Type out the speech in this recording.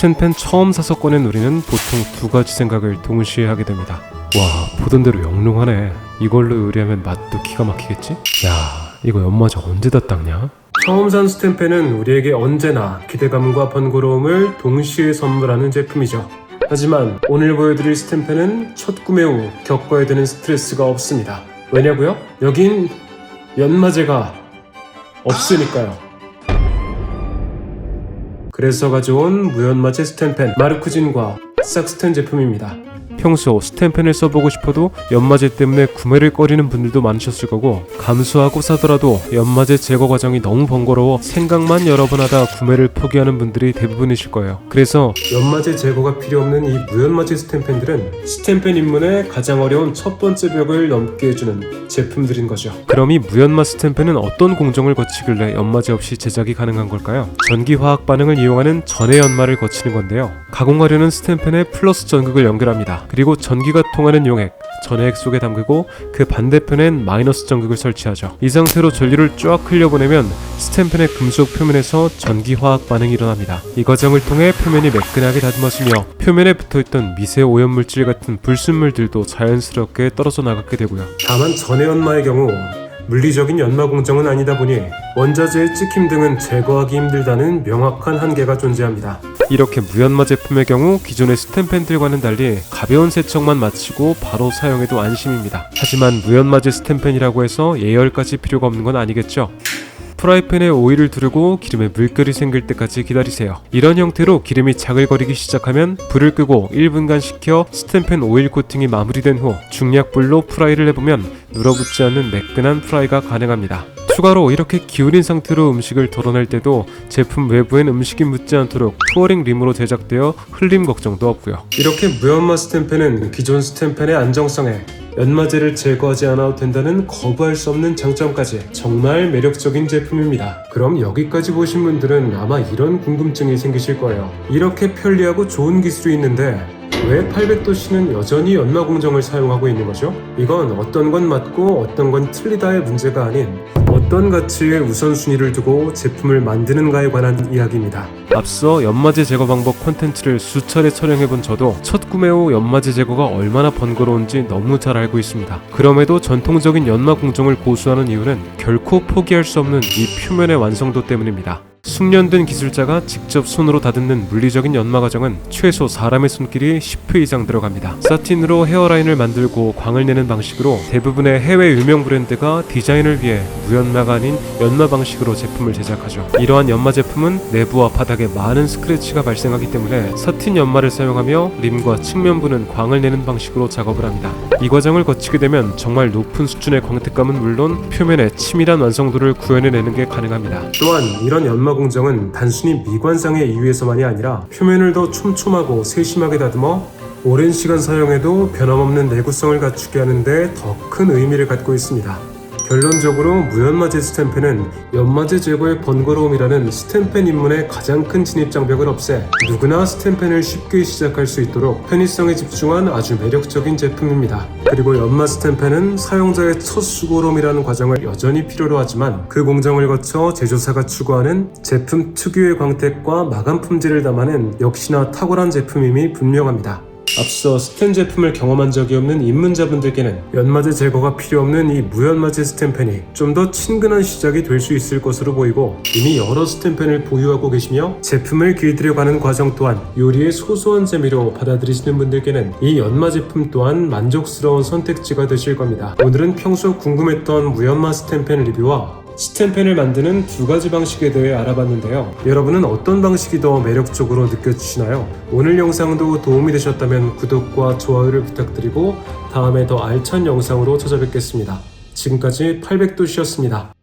스텐펜 처음 사서 꺼낸 우리는 보통 두 가지 생각을 동시에 하게 됩니다. 와 보던 대로 영롱하네. 이걸로 요리하면 맛도 기가 막히겠지? 야 이거 연마저 언제 다 닦냐? 처음 산 스탬펜은 우리에게 언제나 기대감과 번거로움을 동시에 선물하는 제품이죠. 하지만 오늘 보여드릴 스탬펜은 첫 구매 후 겪어야 되는 스트레스가 없습니다. 왜냐고요? 여긴 연마제가 없으니까요. 그래서 가져온 무연마제 스탬펜 마르쿠진과 싹스텐 제품입니다. 평소 스탬펜을 써보고 싶어도 연마제 때문에 구매를 꺼리는 분들도 많으셨을 거고 감수하고 사더라도 연마제 제거 과정이 너무 번거로워 생각만 여러 번 하다 구매를 포기하는 분들이 대부분이실 거예요. 그래서 연마제 제거가 필요 없는 이 무연마제 스탬펜들은 스탬펜 입문의 가장 어려운 첫 번째 벽을 넘게 해주는 제품들인 거죠. 그럼 이 무연마 스탬펜은 어떤 공정을 거치길래 연마제 없이 제작이 가능한 걸까요? 전기 화학 반응을 이용하는 전해 연마를 거치는 건데요. 가공하려는 스탬펜에 플러스 전극을 연결합니다. 그리고 전기가 통하는 용액, 전해액 속에 담그고 그 반대편엔 마이너스 전극을 설치하죠. 이 상태로 전류를 쫙 흘려보내면 스탬펜의 금속 표면에서 전기 화학 반응이 일어납니다. 이 과정을 통해 표면이 매끈하게 다듬어지며 표면에 붙어있던 미세 오염 물질 같은 불순물들도 자연스럽게 떨어져 나가게 되고요. 다만 전해 연마의 경우 물리적인 연마 공정은 아니다 보니 원자재의 찍힘 등은 제거하기 힘들다는 명확한 한계가 존재합니다. 이렇게 무연마 제품의 경우 기존의 스탬펜들과는 달리 가벼운 세척만 마치고 바로 사용해도 안심입니다. 하지만 무연마제 스탬펜이라고 해서 예열까지 필요가 없는 건 아니겠죠? 프라이팬에 오일을 두르고 기름에 물결이 생길 때까지 기다리세요. 이런 형태로 기름이 자글거리기 시작하면 불을 끄고 1분간 식혀 스탬펜 오일 코팅이 마무리된 후 중약불로 프라이를 해보면 눌어붙지 않는 매끈한 프라이가 가능합니다. 추가로 이렇게 기울인 상태로 음식을 덜어낼 때도 제품 외부엔 음식이 묻지 않도록 투어링 림으로 제작되어 흘림 걱정도 없고요. 이렇게 무연마 스탬펜은 기존 스탬펜의 안정성에 연마제를 제거하지 않아도 된다는 거부할 수 없는 장점까지 정말 매력적인 제품입니다. 그럼 여기까지 보신 분들은 아마 이런 궁금증이 생기실 거예요. 이렇게 편리하고 좋은 기술이 있는데 왜 800도씨는 여전히 연마 공정을 사용하고 있는 거죠? 이건 어떤 건 맞고 어떤 건 틀리다의 문제가 아닌 어떤 가치에 우선순위를 두고 제품을 만드는가에 관한 이야기입니다. 앞서 연마제 제거 방법 콘텐츠를 수차례 촬영해본 저도 첫 구매 후 연마제 제거가 얼마나 번거로운지 너무 잘 알고 있습니다. 그럼에도 전통적인 연마 공정을 고수하는 이유는 결코 포기할 수 없는 이 표면의 완성도 때문입니다. 숙련된 기술자가 직접 손으로 다듬는 물리적인 연마 과정은 최소 사람의 손길이 10회 이상 들어갑니다. 사틴으로 헤어라인을 만들고 광을 내는 방식으로 대부분의 해외 유명 브랜드가 디자인을 위해 무연마가 아닌 연마 방식으로 제품을 제작하죠. 이러한 연마 제품은 내부와 바닥에 많은 스크래치가 발생하기 때문에 사틴 연마를 사용하며 림과 측면부는 광을 내는 방식으로 작업을 합니다. 이 과정을 거치게 되면 정말 높은 수준의 광택감은 물론 표면의 치밀한 완성도를 구현해내는 게 가능합니다. 또한 이런 연마 공 정은 단순히 미관상의 이유에서만이 아니라 표면을 더 촘촘하고 세심하게 다듬어 오랜 시간 사용해도 변함없는 내구성을 갖추게 하는데 더 큰 의미를 갖고 있습니다. 결론적으로 무연마제 스탬펜은 연마제 제거의 번거로움이라는 스탬펜 입문의 가장 큰 진입 장벽을 없애 누구나 스탬펜을 쉽게 시작할 수 있도록 편의성에 집중한 아주 매력적인 제품입니다. 그리고 연마 스탬펜은 사용자의 첫 수고로움이라는 과정을 여전히 필요로 하지만 그 공정을 거쳐 제조사가 추구하는 제품 특유의 광택과 마감 품질을 담아낸 역시나 탁월한 제품임이 분명합니다. 앞서 스텐 제품을 경험한 적이 없는 입문자분들께는 연마제 제거가 필요 없는 이 무연마제 스탬펜이 좀 더 친근한 시작이 될 수 있을 것으로 보이고 이미 여러 스탬펜을 보유하고 계시며 제품을 길들여가는 과정 또한 요리의 소소한 재미로 받아들이시는 분들께는 이 연마 제품 또한 만족스러운 선택지가 되실 겁니다. 오늘은 평소 궁금했던 무연마 스탬펜 리뷰와 스탬펜을 만드는 두 가지 방식에 대해 알아봤는데요. 여러분은 어떤 방식이 더 매력적으로 느껴지시나요? 오늘 영상도 도움이 되셨다면 구독과 좋아요를 부탁드리고 다음에 더 알찬 영상으로 찾아뵙겠습니다. 지금까지 800도시였습니다.